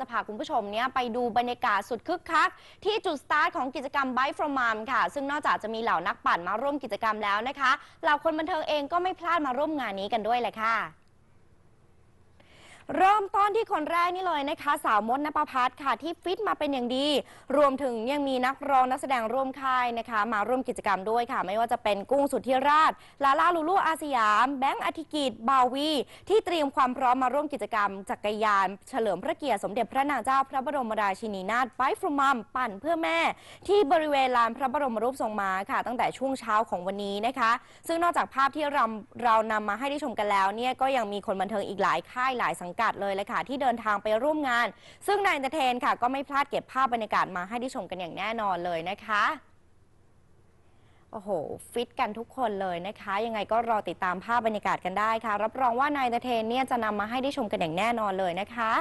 จะพาคุณผู้ชมเนี่ยไปดูบรรยากาศสุดคึกคัก ที่จุดสตาร์ทของกิจกรรม Bike from Mom ค่ะ ซึ่งนอกจากจะมีเหล่านักปั่นมาร่วมกิจกรรมแล้วนะคะ เหล่าคนบันเทิงเองก็ไม่พลาดมาร่วมงานนี้กันด้วยเลยค่ะ เริ่มต้นที่คนแรกนี่เลยนะคะ สาวมดนภพัฒน์ค่ะที่ฟิตมาเป็นอย่างดี รวมถึงยังมีนักร้องนักแสดงร่วมค่ายนะคะ มาร่วมกิจกรรมด้วยค่ะ ไม่ว่าจะเป็นกุ้งสุทธิราช ลาลาลูลูอาสยาม แบงค์อธิกิจบาวี ที่เตรียมความพร้อมมาร่วมกิจกรรม จักรยาน เฉลิมพระเกียรติสมเด็จพระนางเจ้าพระบรมราชินีนาถไปฟรมัมปั่นเพื่อแม่ ที่บริเวณลานพระบรมรูปทรงม้าค่ะ ตั้งแต่ช่วงเช้าของวันนี้นะคะ ซึ่งนอกจากภาพที่เราเรานำมาให้ได้ชมกันแล้วเนี่ยก็ยังมีคนบันเทิงอีกหลายค่ายหลายสังกัดเลยเลยค่ะ ที่เดินทางไปร่วมงาน ซึ่งนายเตเทนค่ะ ก็ไม่พลาดเก็บภาพบรรยากาศมาให้ได้ชมกันอย่างแน่นอนเลยนะคะโอ้โห ฟิตกันทุกคนเลยนะคะ ยังไงก็รอติดตามภาพบรรยากาศกันได้ค่ะ รับรองว่านายเตเทนเนี่ยจะนำมาให้ได้ชมกันอย่างแน่นอนเลยนะคะ